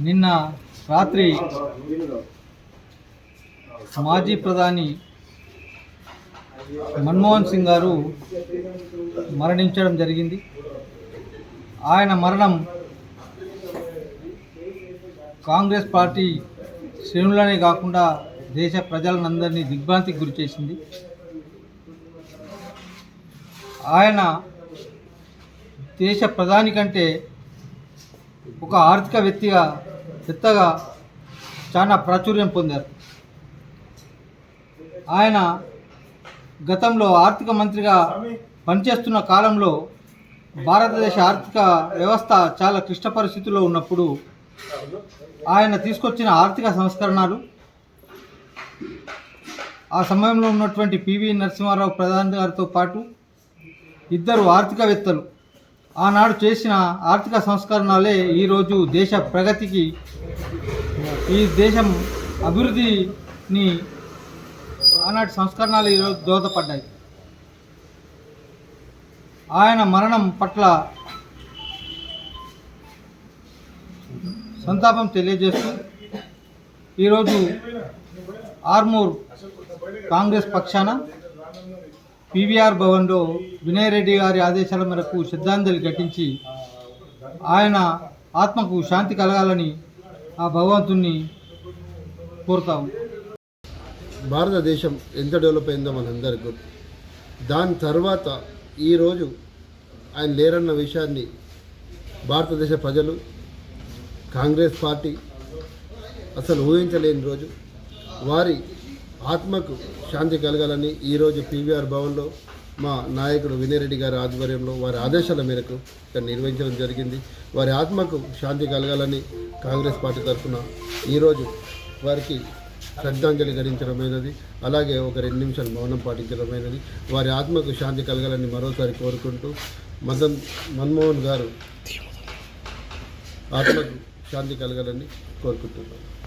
నిన్న రాత్రి మాజీ ప్రధాని మన్మోహన్ సింగ్ గారు మరణించడం జరిగింది. ఆయన మరణం కాంగ్రెస్ పార్టీ శ్రేణులనే కాకుండా దేశ ప్రజలందరినీ దిగ్భ్రాంతికి గురి చేసింది. ఆయన దేశ ప్రధాని కంటే ఒక ఆర్థిక వ్యక్తిగా పెద్దగా చాలా ప్రాచుర్యం పొందారు. ఆయన గతంలో ఆర్థిక మంత్రిగా పనిచేస్తున్న కాలంలో భారతదేశ ఆర్థిక వ్యవస్థ చాలా క్లిష్ట పరిస్థితుల్లో ఉన్నప్పుడు ఆయన తీసుకొచ్చిన ఆర్థిక సంస్కరణలు ఆ సమయంలో ఉన్నటువంటి పివి నరసింహారావు ప్రధాని గారితో పాటు ఇద్దరు ఆర్థికవేత్తలు. ఆనాడు చేసిన ఆర్థిక సంస్కరణలే ఈరోజు దేశ ప్రగతికి ఈ దేశం అభివృద్ధిని ఆనాటి సంస్కరణలు ఈరోజు దోహదపడ్డాయి. ఆయన మరణం పట్ల సంతాపం తెలియజేస్తూ ఈరోజు ఆర్మూర్ కాంగ్రెస్ పక్షాన పీవీఆర్ భవన్లో వినయ్ రెడ్డి గారి ఆదేశాల మేరకు శ్రద్ధాంజలి ఘటించి ఆయన ఆత్మకు శాంతి కలగాలని ఆ భగవంతుణ్ణి కోరుతాము భారతదేశం ఎంత డెవలప్ అయిందో మనందరికీ గుర్తు. దాని తర్వాత ఈరోజు ఆయన లేరన్న విషయాన్ని భారతదేశ ప్రజలు కాంగ్రెస్ పార్టీ అసలు ఊహించలేని రోజు వారి ఆత్మకు శాంతి కలగాలని ఈరోజు పీవీఆర్ భవన్లో మా నాయకుడు వినయరెడ్డి గారి ఆధ్వర్యంలో వారి ఆదేశాల మేరకు ఇక్కడ నిర్వహించడం జరిగింది. వారి ఆత్మకు శాంతి కలగాలని కాంగ్రెస్ పార్టీ తరఫున ఈరోజు వారికి శ్రద్ధాంజలి ఘటించడమైనది. అలాగే ఒక రెండు నిమిషాలు మౌనం పాటించడమైనది. వారి ఆత్మకు శాంతి కలగాలని మరోసారి కోరుకుంటూ మదన్ మన్మోహన్ గారు ఆత్మకు శాంతి కలగాలని కోరుకుంటున్నాను.